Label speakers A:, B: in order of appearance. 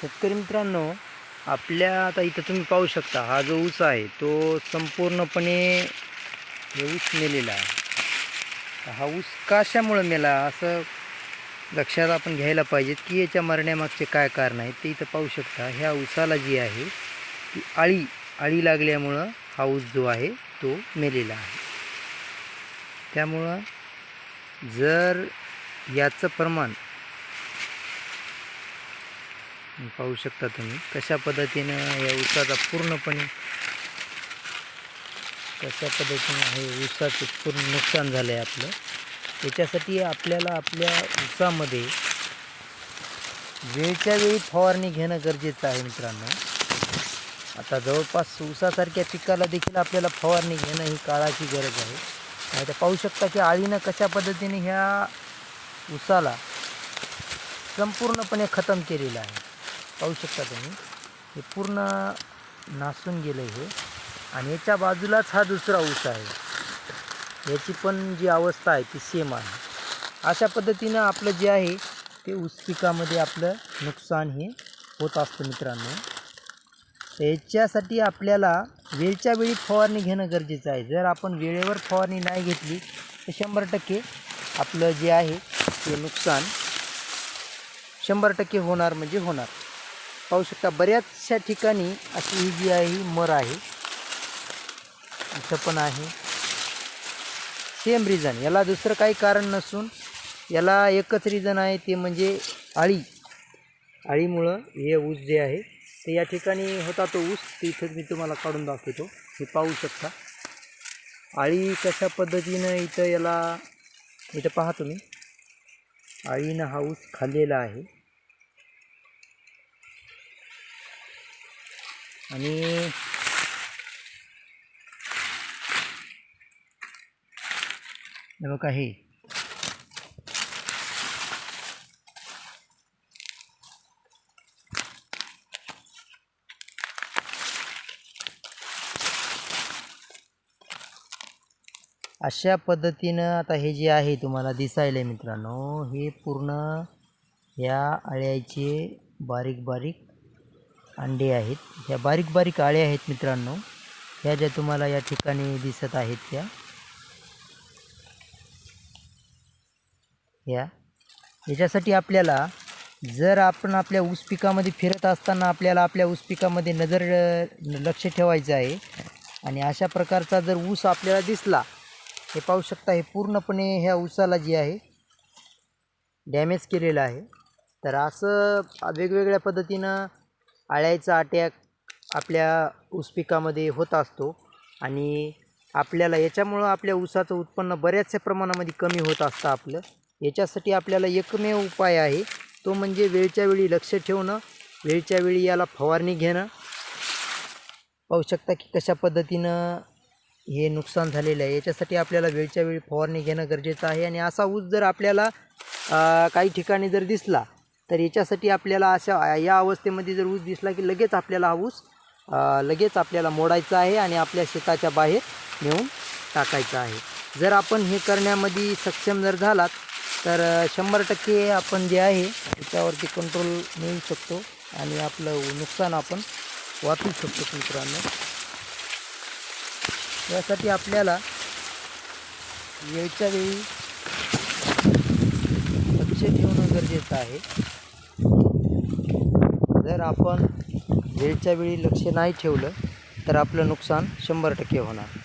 A: शेतकरी मित्रांनो आपल्या आता इथं तुम्ही पाहू शकता हा जो ऊस आहे तो संपूर्णपणे हे ऊस मेलेला आहे. हा ऊस कशामुळं मेला असं लक्षात आपण घ्यायला पाहिजेत की याच्या मरण्यामागचे काय कारण आहे ते इथं पाहू शकता. ह्या ऊसाला जी आहे ती आळी आळी लागल्यामुळं हा ऊस जो आहे तो मेलेला आहे. त्यामुळं जर याचं प्रमाण पाहू शकता तुम्ही. कशा पद्धतीनं या ऊसाचा पूर्णपणे कशा पद्धतीनं हे ऊसाचं पूर्ण नुकसान झालं आहे आपलं. त्याच्यासाठी आपल्याला आपल्या ऊसामध्ये वेळच्या वेळी फवारणी घेणं गरजेचं आहे मित्रांनो. आता जवळपास ऊसासारख्या पिकाला देखील आपल्याला फवारणी घेणं ही काळाची गरज आहे. आता पाहू शकता की आळीनं कशा पद्धतीने ह्या ऊसाला संपूर्णपणे खतम केलेलं आहे. पाहू शकता तुम्ही. हे पूर्ण नासून गेलं हे. आणि याच्या बाजूलाच हा दुसरा ऊस आहे. याची पण जी अवस्था आहे ती सेम आहे. अशा पद्धतीनं आपलं जे आहे ते ऊस पिकामध्ये आपलं नुकसान हे होत असतं मित्रांनो. याच्यासाठी आपल्याला वेळच्या वेळी फवारणी घेणं गरजेचं आहे. जर आपण वेळेवर फवारणी नाही घेतली तर शंभर टक्के आपलं जे आहे ते नुकसान शंभर टक्के होणार म्हणजे होणार. पाहू शकता बऱ्याचशा ठिकाणी अशी ही जी आहे ही मर आहे. इथं पण आहे. सेम रिझन याला दुसरं काही कारण नसून याला एकच रिझन आहे ते म्हणजे आळी आळीमुळं हे ऊस जे आहे ते या ठिकाणी होता तो ऊस ते इथं मी तुम्हाला काढून दाखवतो. हे पाहू शकता. आळी कशा पद्धतीनं इथं याला इथं पहा तुम्ही. आळीनं हा ऊस खाल्लेला आहे. आणि बघा हे. अशा पद्धतीनं आता हे जे आहे तुम्हाला दिसायला मित्रांनो हे पूर्ण ह्या अळ्याचे बारीक बारीक अंडे आहेत. ह्या बारीक बारीक आळ्या आहेत मित्रांनो. ह्या ज्या तुम्हाला या ठिकाणी दिसत आहेत त्या. ह्या. याच्यासाठी आपल्याला जर आपण आपल्या ऊस पिकामध्ये फिरत असताना आपल्याला आपल्या ऊस पिकामध्ये नजर लक्ष ठेवायचं आहे. आणि अशा प्रकारचा जर ऊस आपल्याला दिसला हे पाहू शकता हे पूर्णपणे ह्या ऊसाला जी आहे डॅमेज केलेलं आहे. तर असं वेगवेगळ्या पद्धतीनं आळ्याचा अटॅक आपल्या ऊस पिकामध्ये होत असतो आणि आपल्याला याच्यामुळं आपल्या ऊसाचं उत्पन्न बऱ्याचशा प्रमाणामध्ये कमी होत असतं आपलं. याच्यासाठी आपल्याला एकमेव उपाय आहे तो म्हणजे वेळच्या वेळी लक्ष ठेवणं वेळच्या वेळी याला फवारणी घेणं. पाहू शकता की कशा पद्धतीनं हे नुकसान झालेलं आहे. याच्यासाठी आपल्याला वेळच्या वेळी फवारणी घेणं गरजेचं आहे आणि असा ऊस जर आपल्याला काही ठिकाणी जर दिसला तर याच्यासाठी आपल्याला अशा या अवस्थेमध्ये जर ऊस दिसला की लगेच आपल्याला हा ऊस लगेच आपल्याला मोडायचा आहे आणि आपल्या शेताच्या बाहेर नेऊन टाकायचा आहे. जर आपण हे करण्यामध्ये सक्षम जर झालात तर शंभर टक्के आपण जे आहे त्याच्यावरती कंट्रोल मिळू शकतो आणि आपलं नुकसान आपण वाचू शकतो मित्रांनो. यासाठी आपल्याला वेळच्या वेळी लक्ष ठेवणं गरजेचं आहे. जर आपण वेळच्या वेळी लक्ष नाही ठेवलं तर आपलं नुकसान शंभर टक्के होणार.